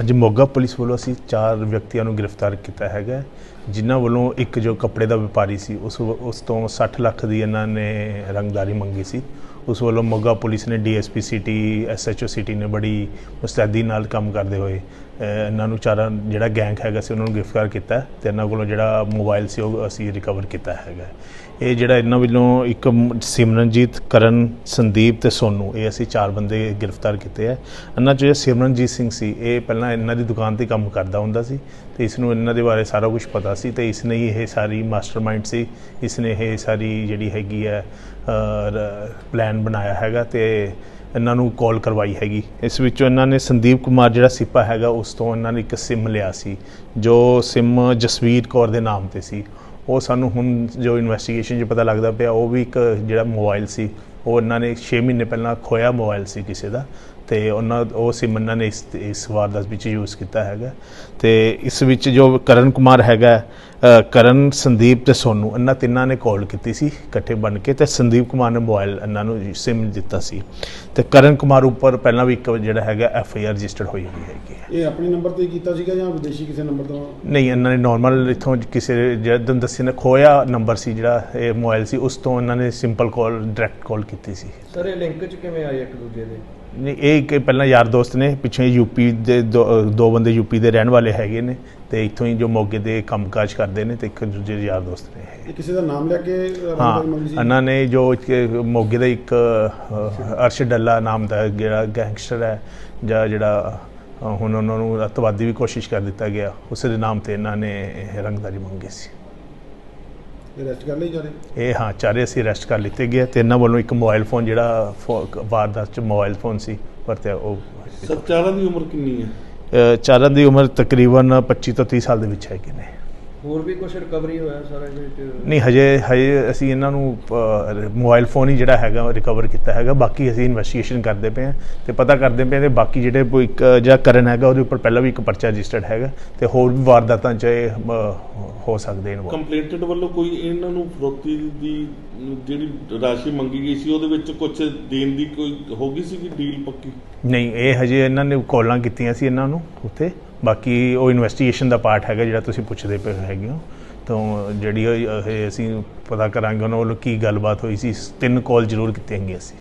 ਅੱਜ ਮੋਗਾ ਪੁਲਿਸ ਵੱਲੋਂ ਅਸੀਂ ਚਾਰ ਵਿਅਕਤੀਆਂ ਨੂੰ ਗ੍ਰਿਫਤਾਰ ਕੀਤਾ ਹੈਗਾ। ਜਿਨ੍ਹਾਂ ਵੱਲੋਂ ਇੱਕ ਜੋ ਕੱਪੜੇ ਦਾ ਵਪਾਰੀ ਸੀ, ਉਸ ਉਸ ਤੋਂ 60 ਲੱਖ ਦੀ ਇਹਨਾਂ ਨੇ ਰੰਗਦਾਰੀ ਮੰਗੀ ਸੀ। ਉਸ ਵੱਲੋਂ ਮੋਗਾ ਪੁਲਿਸ ਨੇ ਡੀਐਸਪੀ ਸਿਟੀ, ਐਸਐਚਓ ਸਿਟੀ ਨੇ ਬੜੀ ਮੁਸਤੈਦੀ ਨਾਲ ਕੰਮ ਕਰਦੇ ਹੋਏ ਇਹਨਾਂ ਨੂੰ ਚਾਰਾਂ, ਜਿਹੜਾ ਗੈਂਗ ਹੈਗਾ ਸੀ ਉਹਨਾਂ ਨੂੰ ਗ੍ਰਿਫਤਾਰ ਕੀਤਾ ਹੈ ਤੇ ਇਹਨਾਂ ਕੋਲੋਂ ਜਿਹੜਾ ਮੋਬਾਈਲ ਸੀ ਉਹ ਅਸੀਂ ਰਿਕਵਰ ਕੀਤਾ ਹੈਗਾ ਇਹ ਜਿਹੜਾ ਇਹਨਾਂ ਵੱਲੋਂ ਇੱਕ ਸਿਮਰਨਜੀਤ ਕਰਨ, ਸੰਦੀਪ ਤੇ ਸੋਨੂ, ਇਹ ਅਸੀਂ ਚਾਰ ਬੰਦੇ ਗ੍ਰਿਫਤਾਰ ਕੀਤੇ ਆ ਇਹਨਾਂ 'ਚ ਸਿਮਰਨਜੀਤ ਸਿੰਘ ਸੀ, ਇਹ ਪਹਿਲਾਂ ਇਹਨਾਂ ਦੀ ਦੁਕਾਨ ਤੇ ਕੰਮ ਕਰਦਾ ਹੁੰਦਾ ਸੀ ਤੇ ਇਸ ਨੂੰ ਇਹਨਾਂ ਦੇ ਬਾਰੇ ਸਾਰਾ ਕੁਝ ਪਤਾ ਸੀ ਤੇ ਇਸ ਨੇ ਹੀ ਇਹ ਸਾਰੀ ਮਾਸਟਰਮਾਈਂਡ ਸੀ ਇਸ ਨੇ ਇਹ ਸਾਰੀ ਜਿਹੜੀ ਹੈਗੀ ਹੈ ਪਲਾਨ ਬਣਾਇਆ ਹੈਗਾ ਤੇ ਇਹਨਾਂ ਨੂੰ ਕਾਲ ਕਰਵਾਈ ਹੈਗੀ। ਇਸ ਵਿੱਚੋਂ ਇਹਨਾਂ ਨੇ ਸੰਦੀਪ ਕੁਮਾਰ ਜਿਹੜਾ ਸਿਪਾ ਹੈਗਾ, ਉਸ ਤੋਂ ਇਹਨਾਂ ਨੇ ਇੱਕ ਸਿਮ ਲਿਆ ਸੀ, ਜੋ ਸਿਮ ਜਸਵੀਰ ਕੌਰ ਦੇ ਨਾਮ ਤੇ ਸੀ। ਉਹ ਸਾਨੂੰ ਹੁਣ ਜੋ ਇਨਵੈਸਟੀਗੇਸ਼ਨ 'ਚ ਪਤਾ ਲੱਗਦਾ ਪਿਆ, ਉਹ ਵੀ ਇੱਕ ਜਿਹੜਾ ਮੋਬਾਈਲ ਸੀ, ਉਹ ਇਹਨਾਂ ਨੇ 6 ਮਹੀਨੇ ਪਹਿਲਾਂ ਖੋਇਆ ਮੋਬਾਈਲ ਸੀ ਕਿਸੇ ਦਾ। ਤੇ ਉਹਨਾਂ ਉਹ ਸਿਮ ਇਹਨਾਂ ਨੇ ਇਸ ਇਸ ਵਾਰਦਾਤ ਵਿੱਚ ਯੂਜ਼ ਕੀਤਾ ਹੈਗਾ। ਤੇ ਇਸ ਵਿੱਚ ਜੋ ਕਰਨ ਕੁਮਾਰ ਹੈਗਾ ਕਰਨ ਸੰਦੀਪ ਤੇ ਸੋਨੂ ਇਹਨਾਂ ਤਿੰਨਾਂ ਨੇ ਕਾਲ ਕੀਤੀ ਸੀ ਇਕੱਠੇ ਬਣ ਕੇ ਤੇ ਸੰਦੀਪ ਕੁਮਾਰ ਨੇ ਮੋਬਾਈਲ ਇਹਨਾਂ ਨੂੰ ਸਿਮ ਦਿੱਤਾ ਸੀ। ਤੇ ਕਰਨ ਕੁਮਾਰ ਉੱਪਰ ਪਹਿਲਾਂ ਵੀ ਇੱਕ ਜਿਹੜਾ ਹੈਗਾ ਐਫ ਆਈ ਆਰ ਰਜਿਸਟਰਡ ਹੋਈ ਹੋਈ ਹੈਗੀ ਹੈ। ਇਹ ਆਪਣੇ ਨੰਬਰ ਤੇ ਕੀਤਾ ਸੀਗਾ ਜਾਂ ਵਿਦੇਸ਼ੀ ਕਿਸੇ ਨੰਬਰ ਤੋਂ? ਨਹੀਂ ਇਹਨਾਂ ਨੇ ਨਾਰਮਲ ਇਥੋਂ ਕਿਸੇ ਜਦੋਂ ਦੱਸੇ ਨੇ ਖੋਇਆ ਨੰਬਰ ਸੀ ਜਿਹੜਾ ਇਹ ਮੋਬਾਈਲ ਸੀ ਉਸ ਤੋਂ ਇਹਨਾਂ ਨੇ ਸਿੰਪਲ ਕਾਲ ਡਾਇਰੈਕਟ ਕਾਲ ਕੀਤੀ ਸੀ। ਸਰ ਇਹ ਲਿੰਕ ਚ ਕਿਵੇਂ ਆਏ ਇੱਕ ਦੂਜੇ ਦੇ? ਨਹੀਂ ਇਹ ਇੱਕ ਪਹਿਲਾਂ ਯਾਰ ਦੋਸਤ ਨੇ ਪਿੱਛੇ ਯੂਪੀ ਦੇ ਦੋ ਬੰਦੇ ਯੂਪੀ ਦੇ ਰਹਿਣ ਵਾਲੇ ਹੈਗੇ ਨੇ ਤੇ ਇੱਥੋਂ ਹੀ ਜੋ ਮੋਗੇ ਦੇ ਕੰਮਕਾਜ ਕਰਦੇ ਨੇ ਤੇ ਇੱਕ ਦੂਜੇ ਦੇ ਯਾਰ ਦੋਸਤ ਨੇ ਇਹ। ਇਹ ਕਿਸੇ ਦਾ ਨਾਮ ਲੈ ਕੇ ਹਾਂ ਇਹਨਾਂ ਨੇ ਜੋ ਮੋਗੇ ਦਾ ਇੱਕ ਅਰਸ਼ ਡੱਲਾ ਨਾਮ ਦਾ ਜਿਹੜਾ ਗੈਂਗਸਟਰ ਹੈ ਜਾਂ ਜਿਹੜਾ ਹੁਣ ਉਹਨਾਂ ਨੂੰ ਅੱਤਵਾਦੀ ਵੀ ਕੋਸ਼ਿਸ਼ ਕਰ ਦਿੱਤਾ ਗਿਆ ਉਸ ਦੇ ਨਾਮ ਤੇ ਇਹਨਾਂ ਨੇ ਇਹ ਰੰਗਦਾਰੀ ਮੰਗੀ ਸੀ। ਇਹ ਰੈਸਟ ਕਰ ਲਈ ਜਾ ਰਹੇ ਇਹ ਹਾਂ ਚਾਰੇ ਅਸੀਂ ਅਰੈਸਟ ਕਰ ਲਿੱਤੇ ਗਏ ਤੇ ਇਹਨਾਂ ਵੱਲੋਂ ਇੱਕ ਮੋਬਾਈਲ ਫੋਨ ਜਿਹੜਾ ਵਾਰਦਾਤ ਚ ਮੋਬਾਈਲ ਫੋਨ ਸੀ ਵਰਤਿਆ ਉਹ ਸਰ ਚਾਰਾਂ ਦੀ ਉਮਰ ਕਿੰਨੀ ਹੈ? ਚਾਰਾਂ ਦੀ ਉਮਰ ਤਕਰੀਬਨ 25 ਤੋਂ 30 ਸਾਲ ਦੇ ਵਿੱਚ ਹੈਗੇ ਨੇ। ਹੋਰ ਵੀ ਕੁਝ ਰਿਕਵਰੀ ਹੋਇਆ ਸਰ ਇਹਦੇ ਵਿੱਚ? ਨਹੀਂ ਹਜੇ ਹਜੇ ਅਸੀਂ ਇਹਨਾਂ ਨੂੰ ਮੋਬਾਈਲ ਫੋਨ ਹੀ ਜਿਹੜਾ ਹੈਗਾ ਰਿਕਵਰ ਕੀਤਾ ਹੈਗਾ। ਬਾਕੀ ਅਸੀਂ ਇਨਵੈਸਟੀਗੇਸ਼ਨ ਕਰਦੇ ਪਏ ਹਾਂ ਤੇ ਪਤਾ ਕਰਦੇ ਪਏ ਤੇ ਬਾਕੀ ਜਿਹੜੇ ਕੋਈ ਇੱਕ ਜਿਹੜਾ ਕਰਨ ਹੈਗਾ ਉਹਦੇ ਉੱਪਰ ਪਹਿਲਾਂ ਵੀ ਇੱਕ ਪਰਚਾ ਰਜਿਸਟਰਡ ਹੈਗਾ ਤੇ ਹੋਰ ਵੀ ਵਾਰਦਾਤਾਂ ਚ ਹੋ ਸਕਦੇ ਨੇ। ਕੰਪਲੇਂਟਡ ਵੱਲੋਂ ਕੋਈ ਇਹਨਾਂ ਨੂੰ ਫਰੋਤੀ ਦੀ ਜਿਹੜੀ ਰਾਸ਼ੀ ਮੰਗੀ ਗਈ ਸੀ ਉਹਦੇ ਵਿੱਚ ਕੁਝ ਦੇਣ ਦੀ ਕੋਈ ਹੋ ਗਈ ਸੀ ਕਿ ਡੀਲ ਪੱਕੀ? ਨਹੀਂ ਇਹ ਹਜੇ ਇਹਨਾਂ ਨੇ ਕਾਲਾਂ ਕੀਤੀਆਂ ਸੀ ਇਹਨਾਂ ਨੂੰ ਉੱਥੇ। ਬਾਕੀ ਉਹ ਇਨਵੈਸਟੀਗੇਸ਼ਨ ਦਾ ਪਾਰਟ ਹੈਗਾ ਜਿਹੜਾ ਤੁਸੀਂ ਪੁੱਛਦੇ ਪਏ ਹੈਗੇ ਹੋ। ਤਾਂ ਜਿਹੜੀ ਉਹ ਇਹ ਅਸੀਂ ਪਤਾ ਕਰਾਂਗੇ ਉਹਨਾਂ ਵੱਲੋਂ ਕੀ ਗੱਲਬਾਤ ਹੋਈ ਸੀ। ਤਿੰਨ ਕਾਲ ਜ਼ਰੂਰ ਕੀਤੀਆਂ ਗਈਆਂ ਸੀ।